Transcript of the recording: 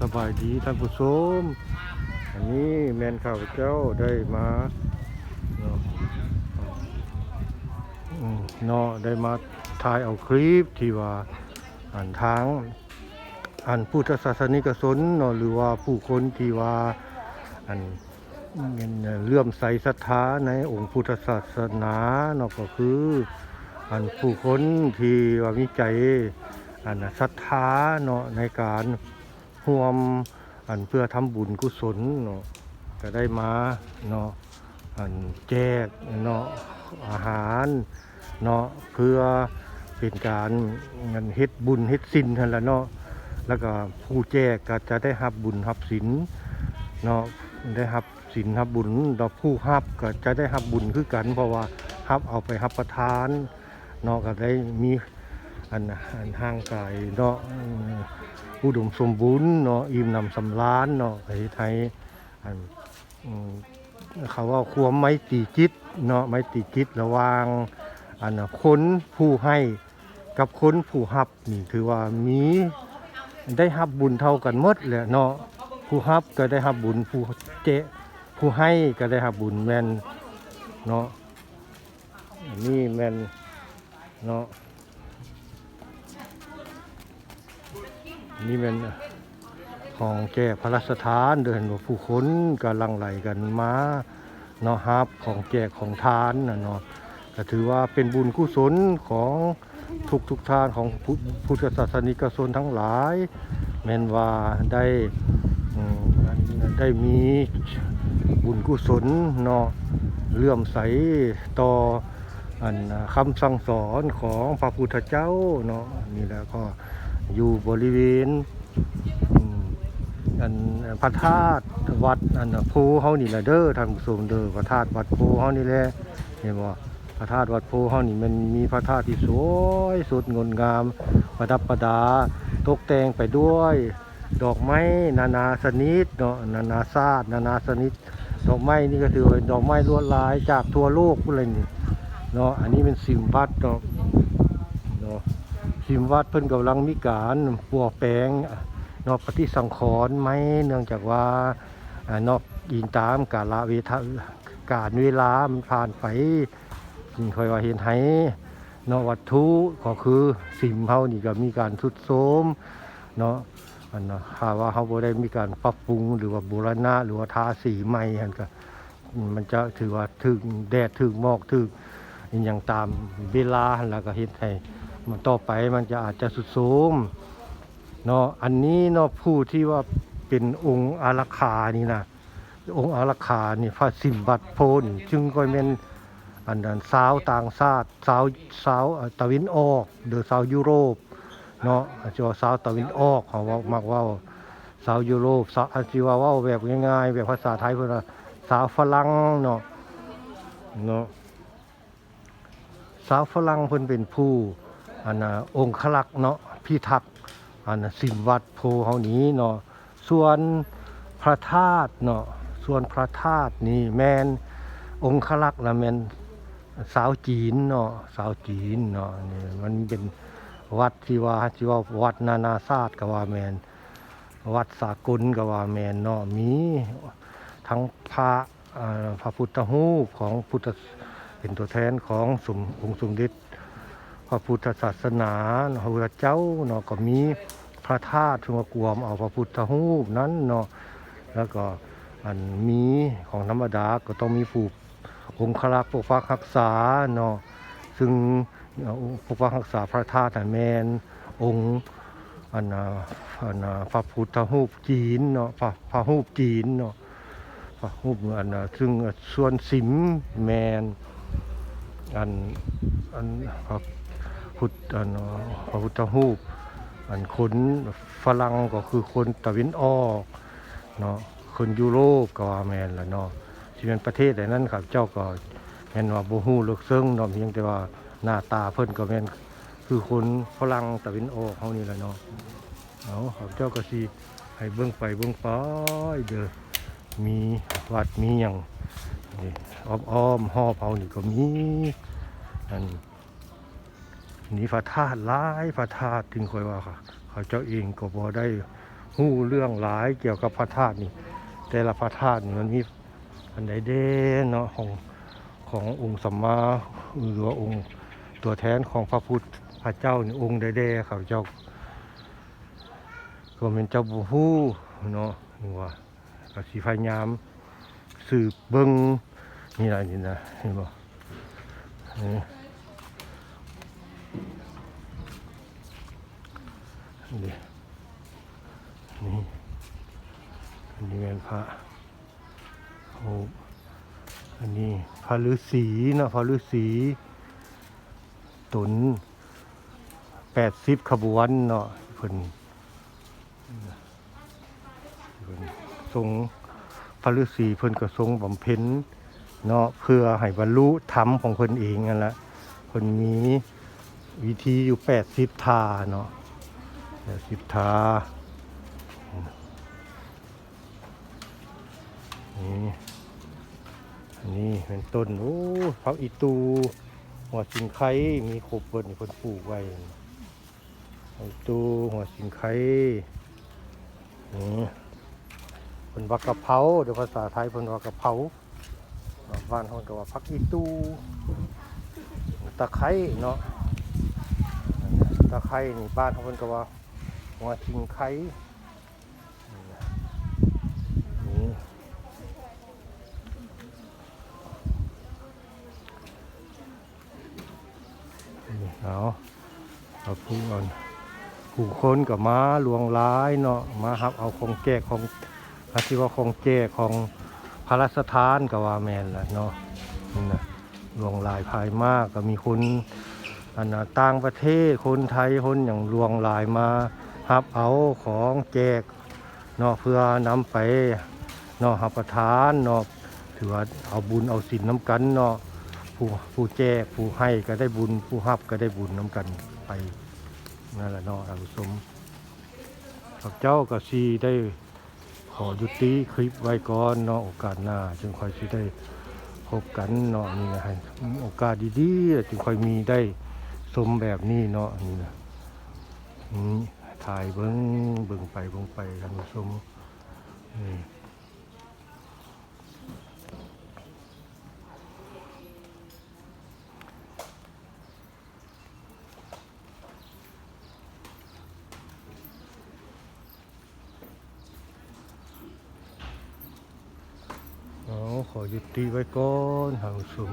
สบายดีท่านผู้ชมอันนี้แมนข้าพเจ้าได้มาเนาะอืมเนาะได้มาถ่ายเอาคลิปที่ว่าอ่านทางอันพุทธศาสนิกชนเนาะหรือว่าผู้คนที่ว่าอันเลื่อมใสศรัทธาในองค์พุทธศาสนาเนาะก็คือ อันผู้คนที่ว่ามีใจ อันน่ะศรัทธาเนาะในการร่วมอันเพื่อทำบุญกุศลเนาะก็ได้มาเนาะอันแจกเนาะอาหารเนาะเพื่อเป็นการเงินเฮ็ดบุญเฮ็ดศีลนั่นละเนาะแล้วก็ผู้แจกก็จะได้รับบุญรับศีลเนาะได้รับศีลรับบุญแล้วผู้รับก็จะได้รับบุญคือกัน เพราะว่ารับเอาไปรับประทานเนาะก็ได้มี อันอันห่างกายเนาะอุดมสมบูรณ์เนาะอิ่มนำสำราญเนาะประเทศไทยอันเขาว่าควมไม้ตีจิตเนาะไม้ตีจิตระว่างอันน่ะคนผู้ให้กับคนผู้รับนี่ถือว่ามีได้รับบุญเท่ากันหมดแหละเนาะผู้รับก็ได้รับบุญผู้เจผู้ให้ก็ได้รับบุญแมนเนาะนี่แมนเนาะ นี่เป็นของแจกพระราชทานเดินว่าผู้คนกำลังไหลกันมาเนาะฮับของแจกของทานนะเนาะก็ถือว่าเป็นบุญกุศลของทุกทุกทานของพุทธพุทธศาสนิกชนทั้งหลายแม้นว่าได้ได้มีบุญกุศลเนาะเลื่อมใสต่ออันคำสั่งสอนของพระพุทธเจ้าเนาะนี่แหละก็ อยู่บริเวณอันพระธาตุวัดอันน่ะโพเฮานี่แหละเด้อท่านผู้ชมเด้อพระธาตุวัดโพเฮานี่แหละเห็นบ่พระธาตุวัดโพเฮานี่มันมีพระธาตุที่สวยสดงดงาม ประดับประดา ตกแต่งไปด้วย ดอกไม้นานาชนิดเนาะนานาชาตินานาชนิด ดอกไม้นี่ก็ถือว่าดอกไม้ลวดลายจากทั่วโลกพุ่นเลยนี่เนาะอันนี้เป็นสิมวัดเนาะ สิมวัดเพิ่นกำลังมีการปัวแปลงนาะปฏิสังขรณ์ไหมเนื่องจากว่านาะอิงตามกาลเวทะการเวลามันผ่านไปนี่ค่อยว่าเห็นให้นาะวัตถุก็คือสิมเฮานี่ก็มีการทุดโทมเนาะอันนะถ้าว่าเฮาบ่ได้มีการปรับปรุงหรือว่าบูรณะหรือว่าทาสีใหม่หั่นก็มันจะถือว่าถึงแดดถึงหมอกถึงอย่างตามเวลาแล้วก็เฮ็ดให้ มันต่อไปมันจะอาจจะสุดโทมเนาะอันนี้เนาะผู้ที่ว่าเป็นองค์อารักขานี่นะองค์อารักขานี่พระสิมบัตโพนจึงก็เป็นอันนั้นสาวต่างชาติสาวสาวตะวันออกหรือสาวยุโรปเนาะจจะว่าสาวตะวันออกเขาว่ามักว่าสาวยุโรปสาวอาจจะว่าว่าแบบง่ายๆแบบภาษาไทยเพิ่อนสาวฝรั่งเนาะเนาะสาวฝรั่งเพิ่นเป็นผู้ อันนะองคลักษ์เนาะพิทักษ์อันนะสิมวัดโพเฮานี้เนาะส่วนพระธาตุเนาะส่วนพระธาตุนี่แมนองคลักษ์ละแมนสาวจีนเนาะสาวจีนเนาะนี่มันเป็นวัดที่ว่าที่ว่าวัดนานาชาติก็ว่าแมนวัดสากลก็ว่าแมนเนาะมีทั้งพระพระพุทธรูปของพุทธเป็นตัวแทนของสมองค์สมเด็จ พระพุทธศาสนาพระพุทธเจ้าเนาะก็มีพระธาตุที่มกวมเอาพระพุทธรูปนั้นเนาะแล้วก็อันมีของธรรมดาก็ต้องมีผูกองครักษ์ปกปักรักษาเนาะซึ่งปกปักรักษาพระธาตุน่แมนองค์อันน่ะอันน่ะพระพุทธรูปจีนเนาะพระพระรูปจีนเนาะพระรูปอันน่ะซึ่งส่วนสิมแมนอันอันพระ พุทธอันพระพุทธรูปอันคนฝรั่งก็คือคนตะวันออกเนาะคนยุโรปก็ว่าแมนละเนาะที่เป็นประเทศไหนนั้นครับ เจ้าก็แมนว่าบ่ฮู้ลึกซึ้งเนาะเพียงแต่ว่าหน้าตาเพิ่นก็แมนคือคนฝรั่งตะวันออกเฮานี่แหละเนาะเอาครับเจ้าก็สิให้เบิ่งไปเบิ่งไปเด้อมีวัดมีหยังอ้อมอ้อมห่อเผานี่ก็มีอันนี่ พระธาตุหลายพระธาตุถึงคอยว่าค่ะ เขาเจ้าเองก็บ่ได้ฮู้เรื่องหลายเกี่ยวกับพระธาตุนี่ แต่ละพระธาตุนี่มันมีอันใดเด้เนาะของขององค์สัมมาหรือว่าองค์ตัวแทนของพระพุทธพระเจ้านี่องค์ใดเด้เขาเจ้าก็เป็นเจ้าบูฮู้เนาะนี่ว่าก็สิพยายามสืบเบิ่งนี่ล่ะนี่นะเห็นบ่ นี่นี่นี่อันนี้เป็นพระโอ้อันนี้พระฤาษีเนาะพระฤาษีตุนแปดสิบขบวนเนาะเพิ่นทรงพระฤาษีเพิ่นก็ทรงบำเพ็ญเนาะเพื่อให้บรรลุธรรมของเพิ่นเองนั่นแหละเพิ่นมีวิธีอยู่แปดสิบทาเนาะ สิบทานี่อันนี้เป็นต้น โอ้พักอีตู หัวสิงไข่มีครบเบิดนี่เพิ่นปลูกไว้หัวอีตูหัวสิงไข่นี่เป็นว่ากะเพราเดี๋ยวภาษาไทยเป็นว่ากะเพราบ้านเขาก็ว่าพักอีตูตะไคร้เนาะตะไคร้นี่บ้านเขาเป็นก็ว่า หัวชิงไข่นี่นี่เอาเอาพูดก่อนผู้คนกับม้าลวงร้ายเนาะมาหับเอาของแจกของอาชีวะของแจกของพระราชทานก็ว่าแมนแหละเนาะนี่นะลวงลายภายมากก็มีคนอันนะต่างประเทศคนไทยคนอย่างลวงลายมา หับเอาของแจกเนาะเพื่อนำไปเนาะหับประทานเนาะถือว่าเอาบุญเอาสินน้ำกันเนาะผู้ผู้แจกผู้ให้ก็ได้บุญ ผู้หับก็ได้บุญน้ำกันไปนั่นแหละเนาะท่านผู้ชมข้าเจ้าก็สีได้ขอยุติคลิปไว้ก่อนเนาะโอกาสหน้าจึงค่อยสิได้พบกันเนาะนี่นะให้โอกาสดีๆจึงค่อยมีได้สมแบบนี้เนาะนี่นะนี่ ถ่ายเบิ้งเบิ้งไปเบิ้งไปท่านผู้ชมนี่เอาขอยุติไว้ก่อนท่านผู้ชม